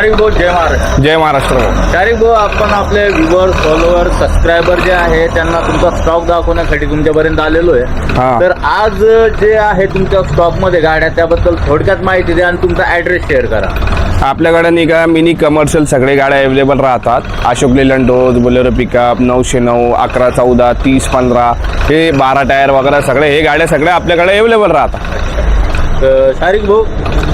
शारिक भाऊ जय महाराज. जय महाराष्ट्र. भाऊ. शारिक भाऊ आपण आपले व्ह्युअर फॉलोअर सबस्क्रायबर जे आहे त्यांना तुमचा स्टॉक दाखवण्यासाठी तुमच्यापर्यंत आलेलो आहे. तर आज जे आहे तुमच्या स्टॉकमध्ये गाड्या त्याबद्दल थोडक्यात माहिती द्या आणि तुमचा ऍड्रेस शेअर करा. आपल्याकडे नाही का मिनी कमर्शियल सगळे गाड्या अवेलेबल राहतात. अशोक लेलंड डोज बोलेरो पिकअप नऊशे नऊ अकरा चौदा तीस पंधरा हे बारा टायर वगैरे सगळे हे गाड्या सगळ्या आपल्याकडे अवेलेबल राहतात. तर शारिक भाऊ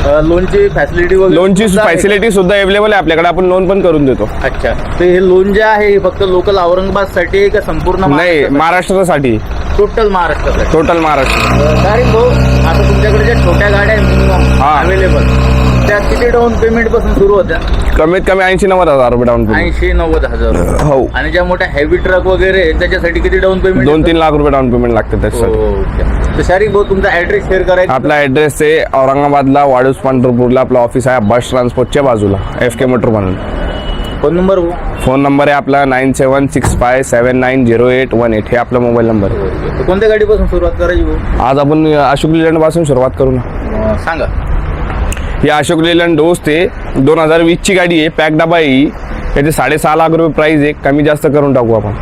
लोनची फॅसिलिटी वगैरे लोनची सुद्धा आहे का? फॅसिलिटी सुद्धा अवेलेबल आहे आपल्याकडे. आपण लोन पण करून देतो. अच्छा. तर हे लोन जे आहे हे फक्त लोकल औरंगाबादसाठी आहे का संपूर्ण नाही महाराष्ट्रासाठी? टोटल महाराष्ट्रासाठी. टोटल महाराष्ट्र. तारीख भाऊ आता तुमच्याकडे ज्या छोट्या गाड्या आहे मिनिमम हा. अवेलेबल त्या किती डाऊन पेमेंटपासून सुरू होत्या? कमीत कमी ऐंशी नव्वद हजार रुपये डाऊन पेमेंट ऐंशी नव्वद हजार हो. आणि ज्या मोठ्या हेवी ट्रक वगैरे आहे, त्याच्यासाठी किती डाऊन पेमेंट दोन तीन लाख रुपये डाऊन पेमेंट लागते त्याच्यासाठी. ओके. तर भाऊ तुमचा ऍड्रेस शेअर करायचा आपला ऍड्रेस आहे औरंगाबादला वाडूस पंढरपूरला. आपला ऑफिस आहे बस ट्रान्सपोर्टच्या बाजूला एफ के मोटर म्हणून फोन नंबर फोन नंबर आहे आपला nine seven six five seven nine zero eight one eight हे आपला मोबाईल नंबर आहे. तर कोणत्या गाडीपासून सुरुवात करायची भाऊ? आज आपण अशोक लेलंडपासून सुरुवात करू ना. अं, सांगा. ही अशोक लेलंड डोस ते दोन हजार वीसची गाडी आहे. पॅक डबा आहे ही. त्याचे साडेसहा लाख रुपये प्राइस आहे. कमी जास्त करून टाकू आपण.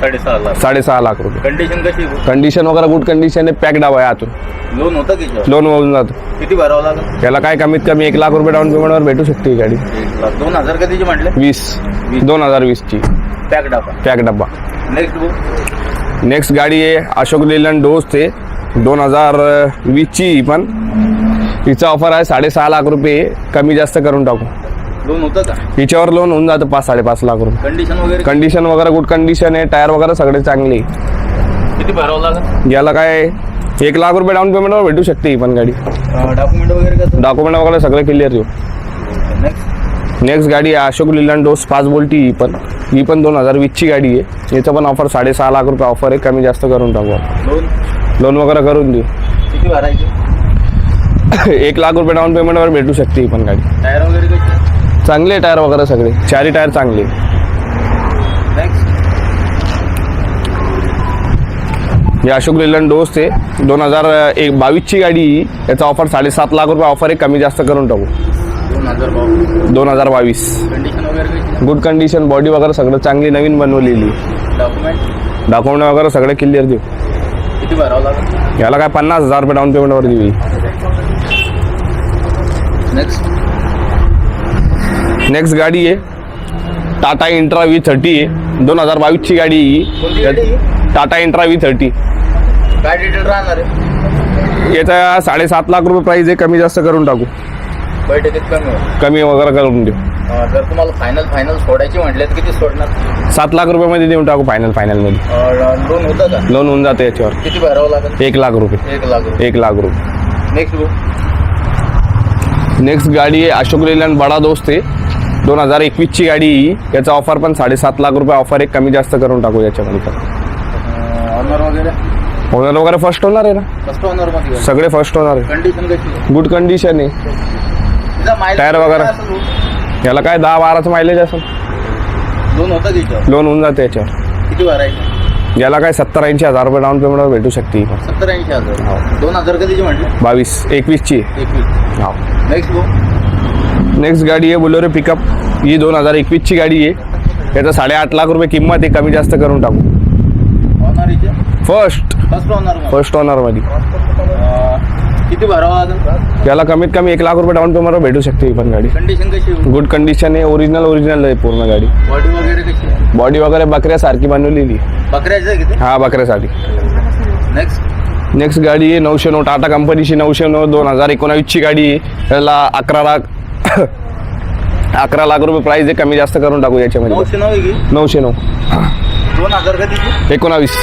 साडेसहा लाख. साडेसहा लाख रुपये. कंडिशन कशी कंडिशन वगैरे गुड कंडिशन आहे पॅक डबा आहे आतून? लोन होतं की याच्यावर? लोन होऊन जातो. किती भरावं लागेल? त्याला काय कमीत कमी एक लाख रुपये डाऊन पेमेंटवर भेटू शकते ही गाडी. एक लाख. दोन हजार कधीची म्हटले? वीस. दोन हजार वीसची. पॅक डाबा पॅक डब्बा नेक्स्ट नेक्स्ट गाडी आहे अशोक लेलंड डोस ते दोन हजार वीसची ही पण हिचा ऑफर आहे साडेसहा लाख रुपये. कमी जास्त करून टाकू. लोन होतं का? हिच्यावर लोन होऊन जातं पाच साडेपाच लाख रुपये. कंडिशन वगैरे? कंडिशन वगैरे गुड कंडिशन आहे. टायर वगैरे सगळे चांगले. किती भरावं लागेल? याला काय एक लाख रुपये डाऊन पेमेंटवर भेटू शकते ही पण गाडी. डॉक्युमेंट वगैरे कसं? डॉक्युमेंट वगैरे सगळं क्लिअर येऊ नेक्स्ट नेक्स्ट गाडी आहे अशोक लिलंड डोस पाच बोल्टी ही पण. ही पण दोन हजार वीसची गाडी आहे. याचं पण ऑफर साडेसहा लाख रुपये ऑफर आहे. कमी जास्त करून टाकू आपण. लोन वगैरे करून देऊ. किती भरायचे? एक लाख रुपये डाऊन पेमेंटवर भेटू शकते ही पण गाडी. टायर वगैरे चांगले टायर वगैरे सगळे. चारी टायर चांगले. नेक्स्ट हे अशोक लेलंड डोस ते दोन हजार एक बावीसची गाडी. याचा ऑफर साडेसात लाख रुपये ऑफर आहे. कमी जास्त करून टाकू. दोन हजार बावीस. गुड कंडिशन बॉडी वगैरे सगळं चांगली नवीन बनवलेली. डॉक्युमेंट वगैरे सगळे क्लिअर देऊ. याला काय पन्नास हजार रुपये डाऊन पेमेंटवर देऊ. नेक्स्ट नेक्स्ट गाडी आहे. टाटा इंट्रा व्ही थर्टी आहे. दोन हजार बावीसची गाडी कोणती ही. गाडी टाटा इंट्रा व्ही थर्टी आहे? याचा साडेसात लाख रुपये प्राईस आहे. कमी जास्त करून टाकू. बैठकीत कमी वगैरे करून देऊ. जर तुम्हाला फायनल फायनल सोडायची म्हटले तर किती सोडणार? सात लाख रुपयामध्ये देऊन टाकू फायनल फायनलमध्ये लोन होतं का? लोन होऊन जातं याच्यावर. किती भरावं लागेल? एक लाख रुपये. एक लाख रुपये. एक लाख रुपये. नेक्स्ट नेक्स्ट गाडी आहे अशोक लेलँड बडा दोस्त आहे. दोन हजार एकवीसची गाडी ही याचा ऑफर पण साडेसात लाख रुपये ऑफर आहे कमी जास्त करून टाकू याच्यामध्ये. ऑनर वगैरे? ओनर वगैरे फर्स्ट होणार आहे ना? फर्स्टमध्ये सगळे फर्स्ट होणार आहे. कंडिशन कशी आहे? गुड कंडिशन आहे. टायर वगैरे. याला काय दहा बाराचं मायलेज असेल. लोन होतं होऊन जाते याच्यावर. किती याला काय सत्तर ऐंशी हजार रुपये डाऊन पेमेंटवर भेटू शकते ही सत्तर ऐंशी हजार. दोन हजार कधीचे म्हटले? बावीस. एकवीसची. एकवीस. हो. नेक्स्ट बुक नेक्स्ट गाडी आहे बोलेरो पिकअप ही दोन हजार एकवीसची गाडी आहे. याचं साडेआठ लाख रुपये किंमत आहे कमी जास्त करून टाकू. फर्स्ट फर्स्ट ऑनर फर्स्ट ओनरमध्ये किती भरावं लागेल याला कमीत कमी एक लाख रुपये डाऊन पेमेंटवर भेटू शकते ही पण गाडी. कंडिशन कशी गुड कंडिशन आहे ओरिजिनल ओरिजिनल आहे पूर्ण गाडी. बॉडी वगैरे कशी बॉडी वगैरे बकऱ्यासारखी बनवलेली आहे. बकऱ्याचं हा बकऱ्यासाठी. नेक्स्ट नेक्स्ट गाडी आहे नऊशे नऊ टाटा कंपनीची नऊशे नऊ दोन हजार एकोणावीसची गाडी आहे. त्याला अकरा लाख अकरा लाख रुपये प्राईस आहे कमी जास्त करून टाकू याच्यामध्ये. नऊशे नऊ आहे की? नऊशे नऊ. दोन हजार एकोणावीस.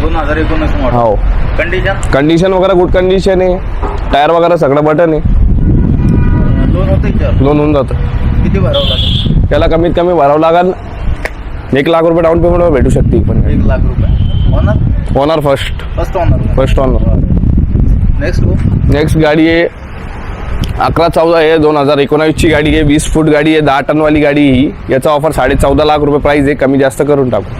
दोन हजार एकोणीस मॉडेल हो. कंडिशन कंडिशन वगैरे गुड कंडिशन आहे. टायर वगैरे सगळं बटन आहे. दोन होते चार लोन होऊन जातं. किती भरावं लागेल? त्याला कमीत कमी भरावं लागेल. एक लाख रुपये डाऊन पेमेंटवर भेटू शकते ही पण. एक लाख रुपये. Owner owner first first owner first owner next next गाडी आहे. अकरा चौदा आहे दोन हजार एकोणावीसची गाडी आहे वीस फूट गाडी आहे दहा टनवाली गाडी आहे ही. याचा ऑफर साडे चौदा लाख रुपये प्राईस आहे कमी जास्त करून टाकू.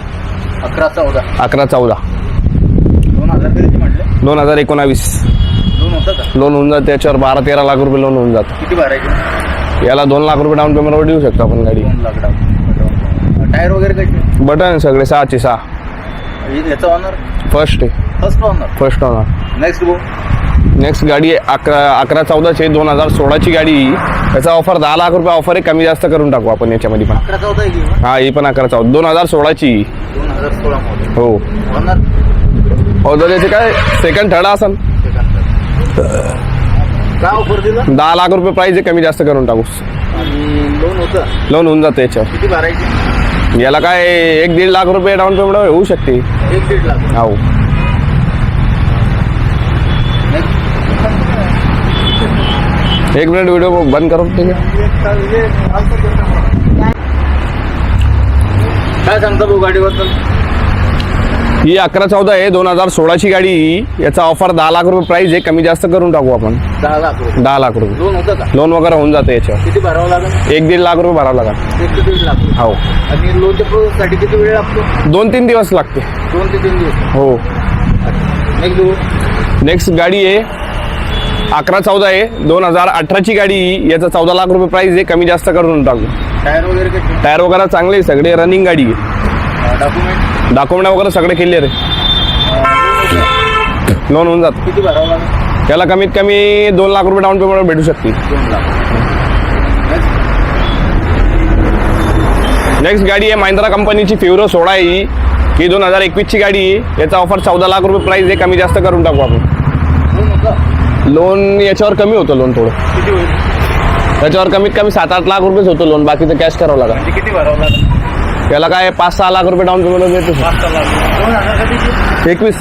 अकरा चौदा. अकरा चौदा. दोन हजार कधीची म्हटले? दोन हजार एकोणावीस. दोन होतं का? लोन होऊन जातं त्याच्यावर बारा तेरा लाख रुपये लोन होऊन जातं. किती भरायचे याला दोन लाख रुपये डाऊन पेमेंटवर देऊ शकतो आपण गाडी. दोन लाख डाऊन टायर वगैरे बटन सगळे सहाचे सहा. याचा ऑनर फर्स्ट आहे. First owner first owner next go next गाडी अकरा अकरा चौदाचे दोन हजार सोळाची गाडी. याचा ऑफर दहा लाख रुपये ऑफर आहे. कमी जास्त करून टाकू आपण याच्यामध्ये पण. अकरा चौदा आहे की? हा ही पण अकरा चौदा. दोन हजार सोळाची. दोन हजार सोळा मध्ये हो. ऑर्डर याचे काय? सेकंड थर्ड असन. काय ऑफर दिला? दहा लाख रुपये प्राईज आहे. कमी जास्त करून टाकू. आणि लोन होतं? लोन होऊन जातं याच्यावर. किती भरायची? याला काय एक दीड लाख रुपये डाऊन पेमेंट होऊ शकते. एक दीड लाख. हो. एक मिनिट व्हिडिओ बंद करू ठीक आहे काय सांगता भाऊ गाडीबद्दल? ही अकरा चौदा आहे दोन हजार सोळाची गाडी याचा ऑफर दहा लाख रुपये प्राईज आहे कमी जास्त करून टाकू आपण. दहा लाख रुपये. दहा लाख रुपये. लोन होतं का? लोन वगैरे होऊन जातं याच्यावर. किती भरावं लागेल? एक दीड लाख रुपये भरावं लागेल. एक ते दीड लाख रुपये. हो. आणि लोनच्या प्रोसेससाठी किती वेळ लागतो? दोन तीन दिवस लागते. दोन ते तीन दिवस. हो. नेक्स्ट गाडी आहे अकरा चौदा आहे. दोन हजार अठराची गाडी याचा चौदा लाख रुपये प्राईज आहे. कमी जास्त करून टाकू. टायर वगैरे कसे टायर वगैरे चांगले आहे, सगळे रनिंग गाडी आहे. डॉक्युमेंट डॉक्युमेंट वगैरे सगळे क्लिअर आहे लोन होऊन जातं. किती भरावं लागेल? याला कमीत कमी दोन लाख रुपये डाऊन पेमेंट भेटू शकते दोन लाख. नेक्स्ट गाडी आहे महिंद्रा कंपनीची फिवरो सोळा आहे ही. ही दोन हजार एकवीसची गाडी आहे. याचा ऑफर चौदा लाख रुपये प्राईज आहे. कमी जास्त करून टाकू आपण. लोन याच्यावर कमी होतं लोन थोडं. किती होईल? त्याच्यावर कमीत कमी सात आठ लाख रुपयेच होतं लोन बाकीचं कॅश करावं लागेल. म्हणजे किती भरावं लागेल? याला काय पाच सहा लाख रुपये डाऊन पेमेंट भेटू पाच सहा लाख. दोन हजार कधीची एकवीस.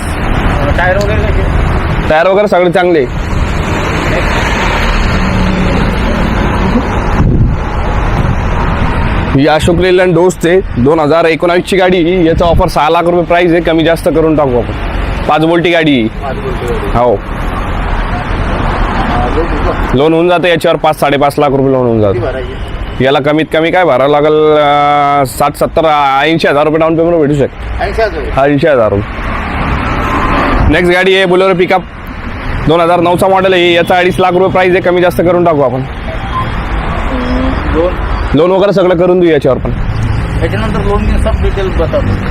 टायर वगैरे कसे टायर वगैरे सगळे चांगले. ही अशोक लेलँड आहे दोन हजार एकोणावीसची गाडी याचा ऑफर सहा लाख रुपये प्राईस आहे. कमी जास्त करून टाकू आपण. पाच बोल्टी गाडी. आहे. पाच बोलतो हो. लोन होऊन जातं याच्यावर पाच साडेपाच लाख रुपये लोन होऊन जातं. याला कमीत कमी काय भरावं लागेल साठ सत्तर ऐंशी हजार रुपये डाऊन पेमेंट भेटू शकते. ऐंशी हजार रुपये. नेक्स्ट गाडी आहे बोलेरो पिकअप दोन हजार नऊचा मॉडेल आहे. याचा अडीच लाख रुपये प्राईस आहे. कमी जास्त करून टाकू आपण. लोन? वगैरे सगळं करून देऊ याच्यावर पण. त्याच्यानंतर लोन सब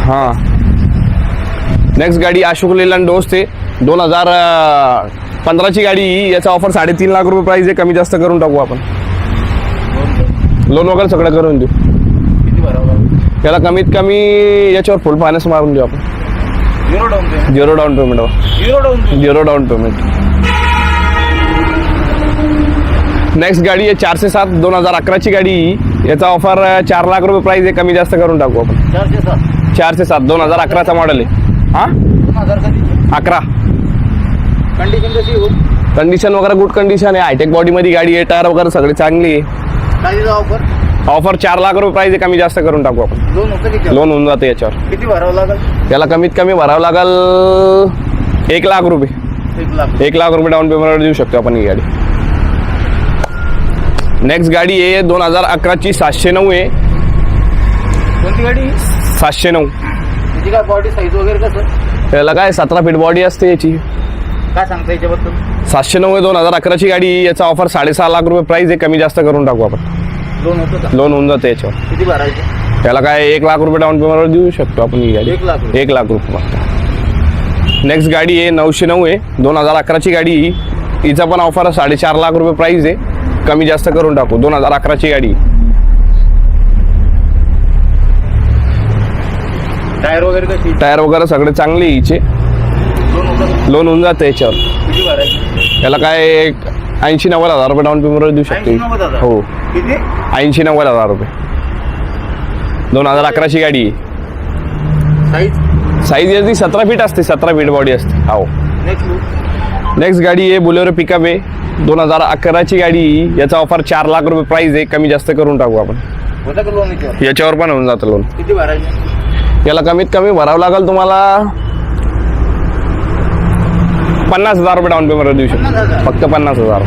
हां. नेक्स्ट गाडी अशोक लेलँड दोस्त आहे. दोन हजार पंधराची गाडी याचा ऑफर साडेतीन लाख रुपये प्राईस आहे कमी जास्त करून टाकू आपण. लोन वगैरे सगळं करून देऊ. याला कमीत कमी याच्यावर फुल फायनान्स मारून देऊ आपण. Zero down payment zero down payment next गाडी आहे चारशे सात दोन हजार अकराची गाडी. याचा ऑफर चार लाख रुपये प्राईस आहे कमी जास्त करून टाकू आपण. चारशे सात. दोन हजार अकराचा मॉडेल आहे. हां? अकरा. कंडिशन कशी हो कंडिशन वगैरे गुड कंडिशन आहे. हायटेक बॉडीमध्ये गाडी आहे टायर वगैरे सगळी चांगली आहे. काय ऑफर ऑफर चार लाख रुपये प्राईस आहे कमी जास्त करून टाकू आपण. लोन होतं किती लोन होऊन जातं याच्यावर. किती भरावं लागेल? याला कमीत कमी भरावं लागेल एक लाख रुपये. एक लाख एक लाख रुपये डाऊन पेमेंटवर देऊ शकतो आपण ही गाडी. नेक्स्ट गाडी आहे दोन हजार अकराची सातशे नऊ आहे. कोणती गाडी? सातशे नऊ. त्याची काय बॉडी साईज वगैरे कसं? त्याला काय सतरा फीट बॉडी असते याची. काय सांगता याच्याबद्दल? सातशे नऊ आहे दोन हजार अकराची गाडी याचा ऑफर साडेसहा लाख रुपये प्राईस आहे कमी जास्त करून टाकू आपण. लोन होतं का? लोन होऊन जातं याच्यावर. किती भरायचे? त्याला काय एक लाख रुपये डाऊन पेमेंटवर देऊ शकतो आपण ही गाडी. एक लाख रुपये. एक लाख रुपये फक्त. नेक्स्ट गाडी आहे नऊशे नऊ आहे. दोन हजार अकराची गाडी हिचा पण ऑफर साडेचार लाख रुपये प्राईस आहे. कमी जास्त करून टाकू. दोन हजार अकराची गाडी. टायर वगैरे कशी? टायर वगैरे सगळे चांगले आहे हिचे. लोन होऊन जातं याच्यावर. किती भरायचे? याला काय ऐंशी नव्वद हजार रुपये डाऊन पेमेंटवर देऊ शकते. हजार? हो. किती? ऐंशी नव्वद हजार रुपये. दोन हजार अकराची गाडी. साईज साईज याची सतरा फीट असते सतरा फीट बॉडी असते. हो. नेक्स्ट लूक नेक्स्ट गाडी आहे बोलेरो पिकअप आहे. दोन हजार अकराची गाडी. याचा ऑफर चार लाख रुपये प्राईस आहे. कमी जास्त करून टाकू आपण. होतं का लोन याच्यावर याच्यावर पण होऊन जातं लोन किती भरायचे? याला कमीत कमी भरावं लागेल तुम्हाला पन्नास हजार रुपये डाऊन पेमेंटवर देऊ शकतो. फक्त पन्नास हजार.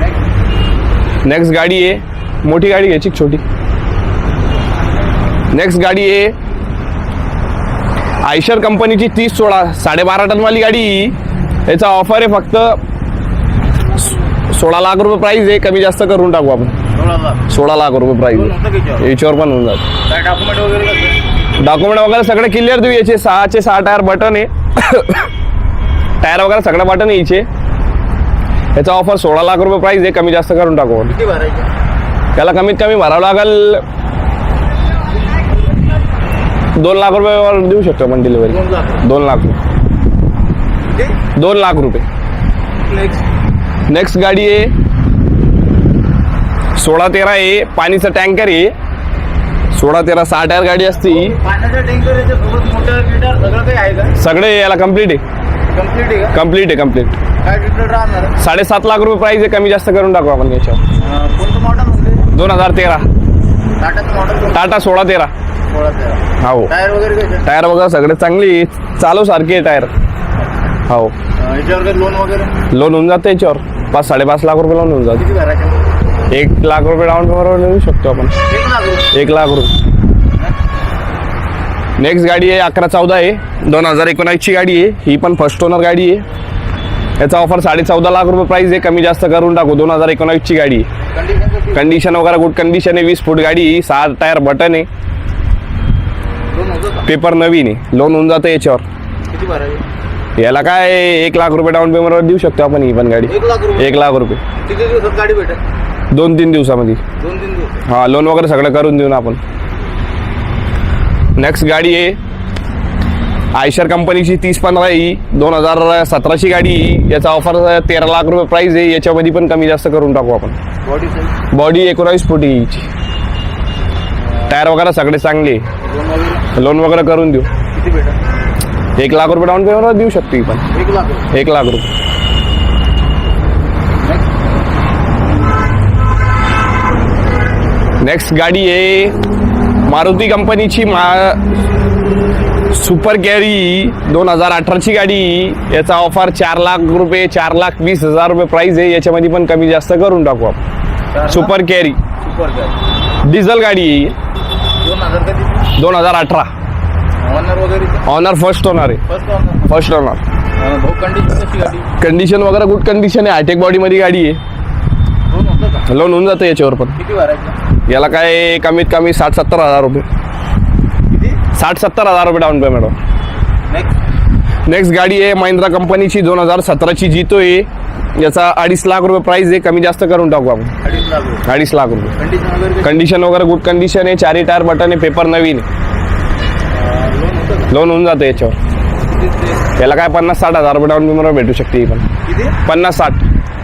नेक्स्ट नेक्स्ट गाडी आहे मोठी गाडी घ्यायची छोटी? नेक्स्ट गाडी आहे आयशर कंपनीची तीस सोळा साडेबारा टनवाली गाडी. याचा ऑफर आहे फक्त सोळा लाख रुपये प्राईस आहे कमी जास्त करून टाकू आपण. सोळा लाख. रुपये होतं का याच्यावर? पण होऊन जात डॉक्युमेंट वगैरे सगळे क्लिअर देऊ याचे. सहाचे सहा टायर बटन आहे टायर वगैरे सगळं बटन आहे याचे ऑफर सोळा लाख रुपये प्राईस आहे कमी जास्त करून टाकू त्याला कमीत कमी भरावं लागेल दोन लाख रुपयावर देऊ शकतो आपण डिलिव्हरी दोन लाख रुपये. दोन लाख रुपये. नेक्स्ट गाडी आहे. सोळा तेरा आहे पाणीचं टँकर आहे. सोळा तेरा सहा टायर गाडी असती. सगळे याला कंप्लीट आहे. कंप्लीट आहे का? कंप्लीट आहे कंप्लीट काय डिटेल राहणार? साडेसात लाख रुपये प्राईस आहे कमी जास्त करून टाकू आपण याच्यावर. अं, कोणतं मॉडेल म्हणजे दोन हजार तेरा. टाटाचं मॉडेल टाटा सोळा तेरा. सोळा तेरा. हो. टायर वगैरे कसे? टायर वगैरे सगळे चांगली चालू सारखी आहे टायर हो. अं, याच्यावर काही लोन वगैरे? लोन होऊन जातं याच्यावर. पाच साडेपाच लाख रुपये लोन होऊन जाते. किती भरायचे? एक लाख रुपये डाऊन पेमेंटवर देऊ शकतो आपण. एक लाख रुपये. एक लाख रुपये. नेक्स्ट गाडी आहे अकरा चौदा आहे. दोन हजार एकोणावीसची गाडी आहे. ही पण फर्स्ट ओनर गाडी आहे. याचा ऑफर साडे चौदा लाख रुपये प्राईस आहे. कमी जास्त करून टाकू. दोन हजार एकोणावीसची गाडी आहे. कंडिशन वगैरे गुड कंडिशन आहे. वीस फूट गाडी आहे, सहा टायर बटन आहे. पेपर नवीन आहे. लोन होऊन जातं याच्यावर. याला काय एक लाख रुपये डाऊन पेमेंटवर देऊ शकतो आपण ही पण गाडी. एक लाख रुपये? एक लाख रुपये. किती दिवसात गाडी भेटेल? दोन तीन दिवसामध्ये. दोन तीन दिवस हा लोन वगैरे सगळं करून देऊ ना आपण. नेक्स्ट गाडी आहे. आयशर कंपनीची तीस पंधरा ही दोन हजार सतराची गाडी ही. याचा ऑफर तेरा लाख रुपये प्राईस आहे. याच्यामध्ये पण कमी जास्त करून टाकू आपण. बॉडी एकोणावीस फुटी हिची टायर वगैरे सगळे चांगले. लोन वगैरे? करून देऊ. एक लाख रुपये डाऊन पेमेंटवर देऊ शकतो पण. एक लाख रुपये. एक लाख रुपये. नेक्स्ट गाडी आहे. मारुती कंपनीची मा सुपर कॅरी दोन हजार अठराची गाडी. याचा ऑफर चार लाख रुपये चार लाख वीस हजार रुपये प्राइस आहे. याच्यामध्ये पण कमी जास्त करून टाकू आपण. Super carry. सुपर डिझेल गाडी दोन हजार कधी? दोन हजार अठरा. ऑनर वगैरे? ऑनर फर्स्ट होणार आहे. फर्स्ट होणार कंडिशन कशी गाडी? कंडिशन वगैरे गुड कंडिशन आहे. हायटेक बॉडीमध्ये गाडी आहे. लोन होऊन जातं याच्यावर पण. किती भरायचं? याला काय कमीत कमी साठ सत्तर हजार रुपये. साठ सत्तर हजार रुपये डाऊन पेमेंटवर नेक्स्ट नेक्स्ट गाडी आहे महिंद्रा कंपनीची दोन हजार सतराची जितो आहे याचा अडीच लाख रुपये प्राइस आहे. कमी जास्त करून टाकू आपण. अडीच लाख रुपये. कंडिशन वगैरे गुड कंडिशन आहे. चारी टायर बटन आहे. पेपर नवीन आहे. लोन होऊन जातं याच्यावर. याला काय पन्नास साठ हजार रुपये डाऊन पेमेंटवर भेटू शकते पण. पन्नास साठ.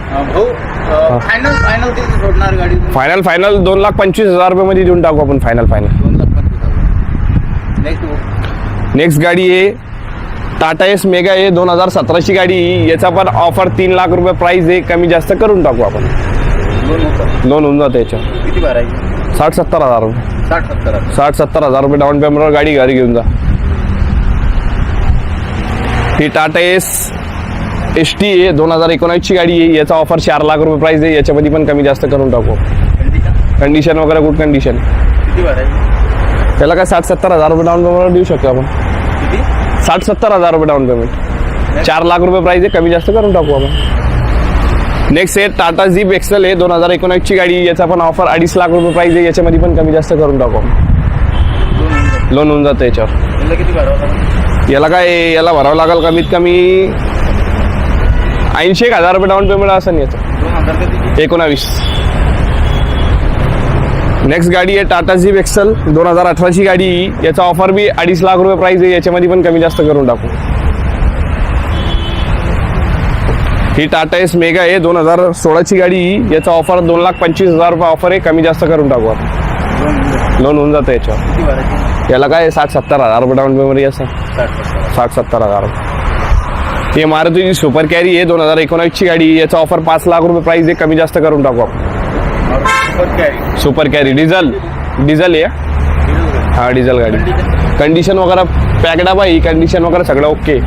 भाऊ फायनल फायनल किती सोडणार गाडी फायनल फायनल दोन लाख पंचवीस हजार रुपयेमध्ये देऊन टाकू आपण फायनल फायनल दोन लाख पंचवीस हजार. नेक्स्ट नेक्स्ट गाडी आहे टाटा एस मेगा आहे दोन हजार सतराची गाडी आहे. याचा पण ऑफर तीन लाख रुपये प्राइस आहे. कमी जास्त करून टाकू आपण. लोन होतं लोन होऊन जातं याच्यावर किती भरायचे साठ सत्तर हजार रुपये. साठ सत्तर हजार. साठ सत्तर हजार रुपये डाऊन पेमेंटवर गाडी घरी घेऊन जा. ही टाटा एस एस टी आहे दोन हजार एकोणावीसची गाडी आहे. याचा ऑफर चार लाख रुपये प्राइस आहे. याच्यामध्ये पण कमी जास्त करून टाकू. कंडिशन वगैरे गुड कंडिशन त्याला काय साठ सत्तर हजार रुपये डाऊन पेमेंटवर देऊ शकतो आपण. साठ सत्तर हजार रुपये डाऊन पेमेंट चार लाख रुपये प्राइस आहे. कमी जास्त करून टाकू आपण. नेक्स्ट आहे टाटा झीप एक्सेल आहे. दोन हजार एकोणावीसची गाडी याचा पण ऑफर अडीच लाख रुपये प्राइस आहे. याच्यामध्ये पण कमी जास्त करून टाकू आपण. लोन होऊन जातं. याच्यावर. याला काय याला भरावं लागेल कमीत कमी ऐंशी एक हजार रुपये डाऊन पेमेंट असं नाही एकोणावीस. नेक्स्ट गाडी आहे टाटा झीप एक्सेल दोन हजार अठराची गाडी याचा ऑफर बी अडीच लाख रुपये प्राइस आहे. याच्यामध्ये पण कमी जास्त करून टाकू. ही टाटा एस मेगा आहे. दोन हजार सोळाची गाडी याचा ऑफर दोन लाख पंचवीस हजार रुपये ऑफर आहे. कमी जास्त करून टाकू आपण. लोन होऊन जातं याच्यावर. याला काय साठ सत्तर हजार रुपये डाऊन पेमेंट असं. साठ सत्तर हजार. ही मारुतीची सुपर कॅरी आहे दोन हजार एकोणावीसची गाडी याचा ऑफर पाच लाख रुपये प्राइस आहे कमी जास्त करून टाकू आपण. Super carry. डिझेल डिझेल आहे हा डिझेल गाडी. कंडिशन वगैरे पॅकडा बाई कंडिशन वगैरे सगळं ओके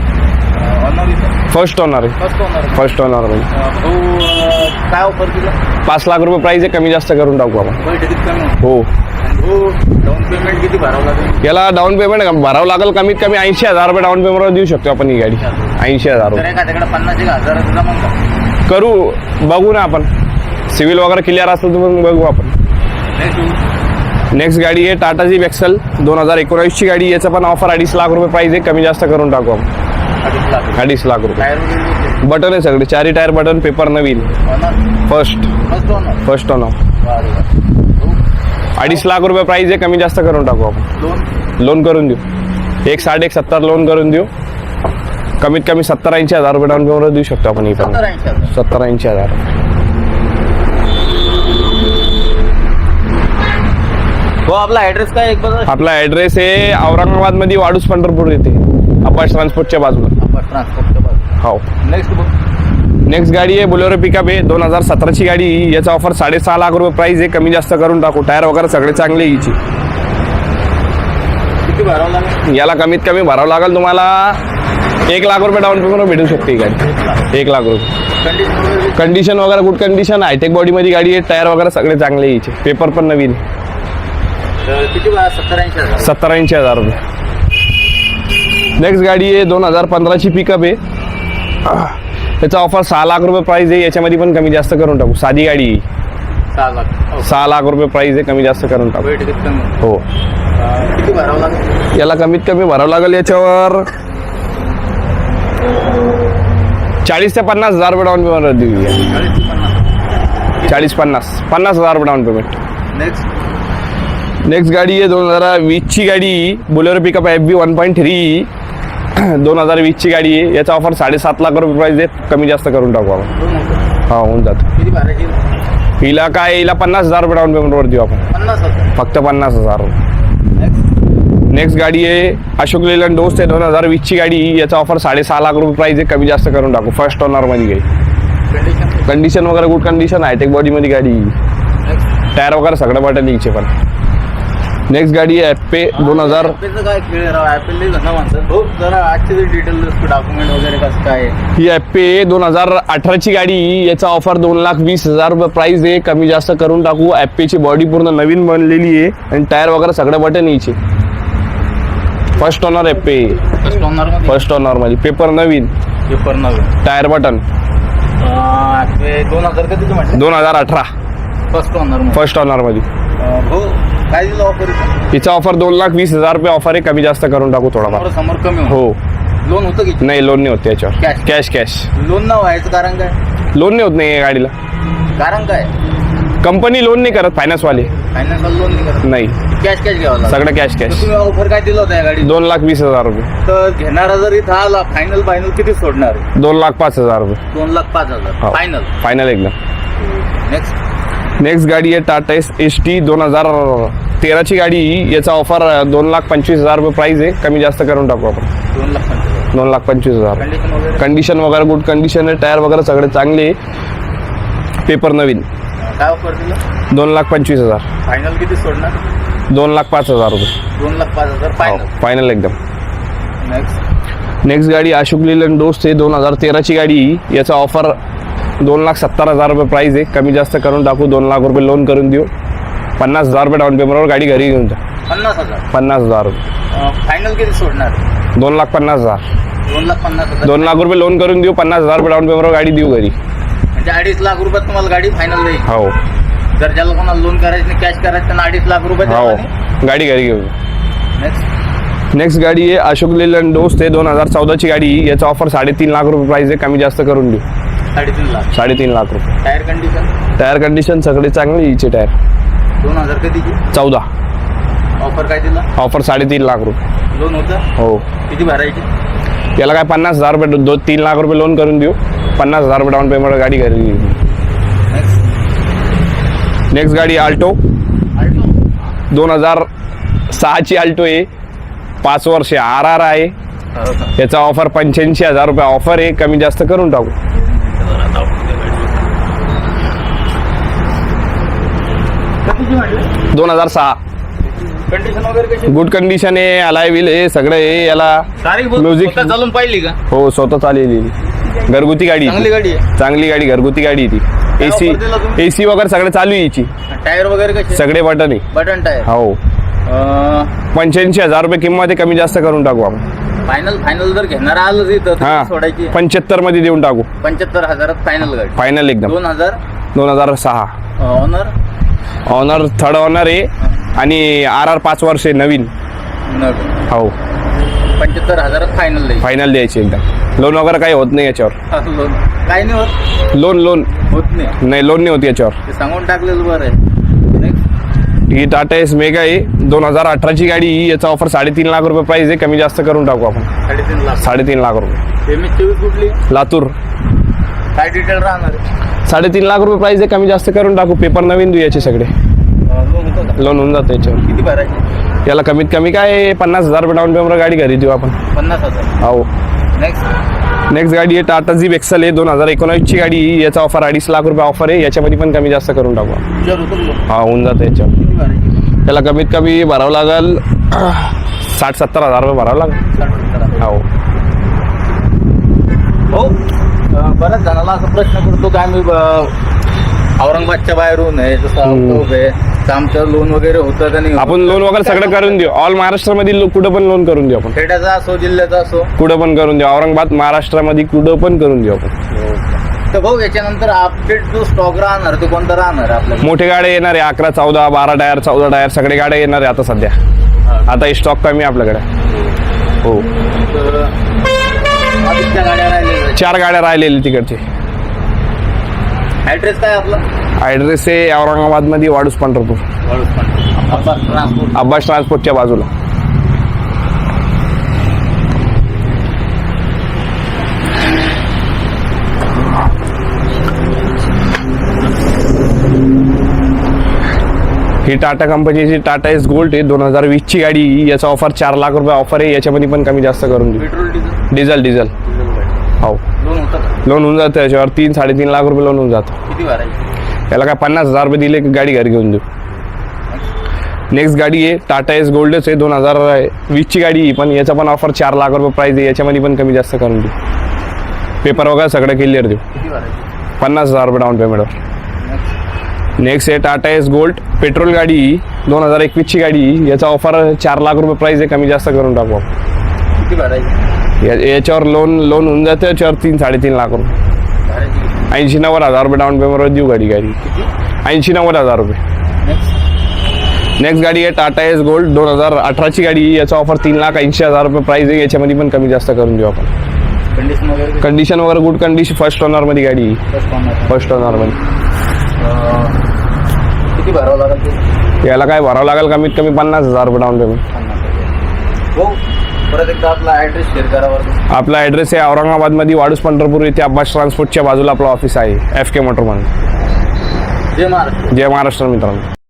फर्स्ट होणार आहे फर्स्ट अं, काय ऑफर पाच लाख रुपये प्राइस आहे कमी जास्त करून टाकू आपण. हो. डाऊन पेमेंट किती भरावं लागेल? याला डाऊन पेमेंट भरावं लागेल कमीत कमी ऐंशी हजार रुपये डाऊन पेमेंटवर देऊ शकतो आपण ही गाडी. ऐंशी हजार तर रुपये एखाद्याकडे पन्नास एक हजार जमा का करू बघू ना आपण. सिव्हिल वगैरे क्लिअर असलं तर मग बघू आपण. नेक्स्ट गाडी आहे टाटाची वेक्सल दोन हजार एकोणावीसची गाडी याचं पण ऑफर अडीच लाख रुपये प्राईस आहे. कमी जास्त करून टाकू आपण. अडीच लाख रुपये. टायर वगैरे बटन आहे सगळे. चारी टायर बटन पेपर नवीन. फर्स्ट मस्त होणार फर्स्ट ऑन अडीच लाख रुपये प्राईस आहे कमी जास्त करून टाकू आपण. लोन करून देऊ. एक साठ एक सत्तर लोन करून देऊ. कमीत कमी सत्तर ऐंशी हजार रुपये डाऊन पेमेंट देऊ शकतो आपण हजार. सत्तर ऐंशी हजार. हो आपला ऍड्रेस काय आपला ॲड्रेस आहे औरंगाबादमध्ये वाडूस पंढरपूर येथे. अपाच ट्रान्सपोर्टच्या बाजूला. हो. नेक्स्ट नेक्स्ट गाडी आहे बोलेरो पिकअप आहे. दोन हजार सतराची गाडी. याचा ऑफर साडेसहा लाख रुपये प्राईस आहे. कमी जास्त करून टाकू. टायर वगैरे सगळे चांगले लागेल? याला कमीत कमी भरावं लागेल तुम्हाला एक लाख रुपये डाऊन पेमेंट भेटू शकते गाडी. एक लाख. रुपये. कंडिशन वगैरे गुड कंडिशन हायटेक बॉडीमध्ये गाडी आहे. टायर वगैरे सगळे चांगले हिचे. पेपर पण नवीन तर किती भरा सत्तर ऐंशी हजार. सत्तर ऐंशी हजार रुपये. नेक्स्ट गाडी आहे. दोन हजार पंधराची पिकअप आहे. त्याचा ऑफर सहा लाख रुपये प्राईस आहे याच्यामध्ये पण कमी जास्त करून टाकू. साधी गाडी. आहे. सहा लाख. हो. सहा लाख रुपये प्राईस आहे कमी जास्त करून टाकू. वेट किती हो. किती भरावं लागेल? याला कमीत कमी भरावं लागेल याच्यावर. चाळीस ते पन्नास हजार रुपये डाऊन पेमेंट देऊ चाळीस पन्नास. पन्नास. हजार रुपये डाऊन पेमेंट नेक्स्ट नेक्स्ट गाडी आहे दोन हजार वीसची गाडी. Bolero pickup F B one point three दोन हजार वीसची गाडी आहे. याचा ऑफर साडेसात लाख रुपये प्राईस आहे कमी जास्त करून टाकू आपण. हा होऊन जातं. किती हिला? काय हिला पन्नास हजार रुपये डाऊन पेमेंटवर देऊ आपण. पन्नास हजार. फक्त पन्नास हजार. रुपये नेक्स्ट गाडी आहे अशोक लेलंड दोस्त आहे. दोन हजार वीसची गाडी याचा ऑफर साडेसहा लाख रुपये प्राईस आहे. कमी जास्त करून टाकू. फर्स्ट ओनरमध्ये गाडी कंडिशन कंडिशन वगैरे गुड कंडिशन हायटेक बॉडीमध्ये गाडी. टायर वगैरे सगळं बटन यायचे पण. नेक्स्ट गाडी आहे ॲप्पे दोन हजार ऍपलचं काय खेळ राव? ऍपल धंदा म्हणतात भाऊ जरा आजचे जे डिटेल डॉक्युमेंट वगैरे कसं काय आहे? ही ॲप्पे दोन हजार अठराची गाडी. याचा ऑफर दोन लाख वीस हजार प्राईस आहे. कमी जास्त करून टाकू. ॲप्पेची बॉडी पूर्ण नवीन बनलेली आहे. आणि टायर वगैरे सगळे बटन यायचे फर्स्ट ओनर ॲप्पे फर्स्टमध्ये? फर्स्ट ओनरमध्ये पेपर नवीन. पेपर नवीन. टायर बटन दोन हजार म्हटलं? दोन हजार अठरा. फर्स्ट ओनर फर्स्ट ओनरमध्ये भाऊ काय दिलं ऑफर हिचा ऑफर दोन लाख वीस हजार रुपये ऑफर आहे. कमी जास्त करून टाकू थोडाफार समोर कमी हो. लोन होतं की? नाही लोन नाही होत त्याच्यावर. Cash. कॅश कॅश लोन न व्हायचं कारण काय? लोन नाही होत नाही या गाडीला. कारण काय? कंपनी लोन नाही करत फायनान्सवाले फायनान्स लोन नाही करत. नाही. कॅश कॅश घ्यावं लागतं सगळं कॅश तर कॅश तुम्ही ऑफर काय दिलं होतं या गाडी दोन लाख वीस हजार रुपये. तर घेणारा जर इथं आला फायनल फायनल किती सोडणार? दोन लाख पाच हजार रुपये. दोन लाख पाच हजार. हो. फायनल फायनल एकदम. नेक्स्ट नेक्स्ट गाडी आहे टाटा एस एस टी दोन हजार तेराची गाडी याचा ऑफर दोन लाख पंचवीस हजार रुपये प्राईस आहे. कमी जास्त करून टाकू आपण. दोन लाख पंचवीस दोन लाख पंचवीस हजार. कंडिशन वगैरे? गुड कंडिशन आहे. टायर वगैरे सगळे चांगले आहे. पेपर नवीन. काय ऑफर दिलं? दोन लाख पंचवीस हजार. फायनल किती सोडणार? दोन लाख पाच हजार रुपये. दोन लाख पाच हजार फायनल फायनल एकदम. नेक्स्ट नेक्स्ट गाडी अशोक लेलंड दोस्त आहे. दोन हजार तेराची गाडी याचा ऑफर दोन लाख सत्तर हजार रुपये प्राईस आहे. कमी जास्त करून टाकू दोन लाख रुपये लोन करून देऊ. पन्नास हजार रुपये डाऊन पेमेंटवर गाडी घरी घेऊन जा. पन्नास हजार? पन्नास हजार. रुपये फायनल किती सोडणार? दोन लाख पन्नास हजार. दोन लाख पन्नास हजार. दोन लाख रुपये लोन करून देऊ पन्नास हजार रुपये डाऊन पेमेंटवर गाडी देऊ घरी. म्हणजे अडीच लाख रुपयात तुम्हाला गाडी फायनल देईल हो. जर ज्याला कोणाला लोन करायचं नाही कॅश करायचं त्यांना अडीच लाख रुपये हो. गाडी घरी घेऊ. नेक्स्ट नेक्स्ट गाडी आहे अशोक लेलंड दोस्त आहे दोन हजार चौदाची गाडी याचा ऑफर साडेतीन लाख रुपये प्राईस आहे कमी जास्त करून देऊ. साडेतीन लाख. साडेतीन लाख रुपये. टायर कंडिशन टायर कंडिशन सगळे चांगले हिचे टायर दोन हजार कधीची चौदा. ऑफर काय दिला? ऑफर साडेतीन लाख रुपये. लोन होतं? हो. किती भरायची? याला काय पन्नास हजार रुपये दो तीन लाख रुपये लोन करून देऊ. पन्नास हजार रुपये डाऊन पेमेंट गाडी घरी नेक्स्ट गाडी आल्टो आल्टो दोन हजार सहाची आल्टो आहे. पाच वर्षे आर आर आहे. याचा ऑफर पंच्याऐंशी हजार रुपये ऑफर आहे. कमी जास्त करून टाकू कधीची म्हटलं दोन हजार सहा. कंडिशन वगैरे कशी? गुड कंडिशन आहे अलाय विल आहे सगळं आहे याला तारीख Music. स्वतः चालून पाहिली का? हो स्वतः चाललेली घरगुती गाडी आहे चांगली ती. गाडी आहे. चांगली गाडी घरगुती गाडी आहे ती. एसी offer दिला तुम्ही? एसी वगैरे सगळं चालू आहे याची. टायर वगैरे सगळे बटन आहे. बटन टायर हो. पंच्याऐंशी हजार रुपये किंमत आहे कमी जास्त करून टाकू आपण. फायनल फायनल जर घेणार आलं इथं तर हा. सोडायची. पंच्याहत्तरमध्ये देऊन टाकू. पंच्याहत्तर हजारात फायनल गाडी. फायनल एकदम. दोन हजार दोन हजार सहा. ऑनर ऑनर थर्ड ऑनर आहे. आणि आर आर पाच वर्ष आहे नवीन. नवीन. हो. पंच्याहत्तर हजारात फायनल नाही फायनल द्यायची एकदम लोन वगैरे काही होत नाही याच्यावर. लोन काही नाही होत. लोन लोन होत नाही. नाही लोन नाही होत याच्यावर. ते सांगून टाकलेलं बरं आहे. ही टाटा एस मेगा आहे. दोन हजार अठराची गाडी ही याचा ऑफर साडेतीन लाख रुपये प्राईस आहे. कमी जास्त करून टाकू आपण. साडेतीन लाख. साडेतीन लाख रुपये. एम एस चोवीस कुठली? लातूर. काय डिटेल राहणार आहे? साडेतीन लाख रुपये प्राईस आहे कमी जास्त करून टाकू. पेपर नवीन देऊ याचे सगळे. लोन होतं का? लोन होऊन जातं याच्यावर. किती भरायचे? याला कमीत कमी काय पन्नास हजार रुपये डाऊन पेमेंट गाडी घरी देऊ आपण. पन्नास हजार. हो. नेक्स्ट नेक्स्ट गाडी आहे टाटा जी एक्सल आहे दोन हजार एकोणावीसची गाडी याचा ऑफर अडीच लाख रुपये ऑफर आहे. याच्यामध्ये पण कमी जास्त करून टाकू जर हा होऊन जातं याच्यावर. किती भरायचे? त्याला कमीत कमी भरावं लागेल साठ सत्तर हजार रुपये भरावं लागेल. साठ सत्तर हजार. हो. हो. बऱ्याच जणाला असा प्रश्न पडतो की आम्ही औरंगाबादच्या बाहेरून आहे जसं आहे आमचं लोन वगैरे होतं नाही? आपण लोन वगैरे सगळं करून देऊ. ऑल महाराष्ट्रामध्ये कुठं पण लोन करून देऊ आपण. खेड्याचा असो जिल्ह्याचा असो. कुठं पण करून देऊ. औरंगाबाद महाराष्ट्रामध्ये कुठं पण करून देऊ आपण. तर भाऊ याच्यानंतर अपडेट जो स्टॉक राहणार तो कोणता राहणार आपल्याला मोठे गाड्या येणार आहे अकरा चौदा बारा टायर चौदा टायर सगळे गाड्या येणार आहे आता सध्या. आता स्टॉक कमी आहे आपल्याकडे. हो. गाड्या चार गाड्या राहिलेल्या तिकडचे. ऍड्रेस काय आपला? ॲड्रेस आहे औरंगाबादमध्ये वाडूस पंढरपूर. अब्बास ट्रान्सपोर्ट. अब्बास ट्रान्सपोर्टच्या बाजूला. ही टाटा कंपनीची टाटा एस गोल्ड आहे दोन हजार वीसची गाडी. याचा ऑफर चार लाख रुपये ऑफर आहे याच्यामध्ये पण कमी जास्त करून देऊ. Petrol diesel. डिझेल. हो लोन होतं का? लोन होऊन जातं याच्यावर तीन साडेतीन लाख रुपये लोन होऊन जातं. किती भरायचे याला काय पन्नास हजार रुपये दिले की गाडी घरी घेऊन देऊ. नेक्स्ट गाडी आहे टाटा एस गोल्डच आहे दोन हजार वीसची गाडी आहे, पण याचा पण ऑफर चार लाख रुपये प्राईस आहे याच्यामध्ये पण कमी जास्त करून देऊ. पेपर वगैरे सगळं क्लिअर देऊ. किती भरायचे पन्नास हजार रुपये डाऊन पेमेंटवर. नेक्स्ट आहे टाटा एस गोल्ड पेट्रोल गाडी दोन हजार एकवीसची गाडी याचा ऑफर चार लाख रुपये प्राईस आहे कमी जास्त करून टाकू आपण. किती भरायचे याच्यावर लोन लोन होऊन जातं याच्यावर तीन साडेतीन लाख रुपये? ऐंशी नव्वद हजार रुपये डाऊन पेमेंटवर देऊ गाडी गाडी. ऐंशी नव्वद हजार रुपये. नेक्स्ट गाडी आहे टाटा एस गोल्ड दोन हजार अठराची गाडी. याचा ऑफर तीन लाख ऐंशी हजार रुपये प्राईस आहे. याच्यामध्ये पण कमी जास्त करून देऊ आपण. कंडिशन वगैरे गुड कंडिशन फर्स्ट ओनरमध्ये गाडी. फर्स्ट ओनरमध्ये अं, किती भरावं लागेल याला काय भरावं लागेल? कमीत कमी पन्नास हजार रुपये डाऊन पेमेंट परत एकदा आपला ऍड्रेस शेअर करा बरं आपला ॲड्रेस आहे औरंगाबादमध्ये वाडूस पंढरपूर येथे अब्बास ट्रान्सपोर्टच्या बाजूला आपलं ऑफिस आहे एफ के मोटरमध्ये जय महाराष्ट्र. जय महाराष्ट्र मित्रांनो.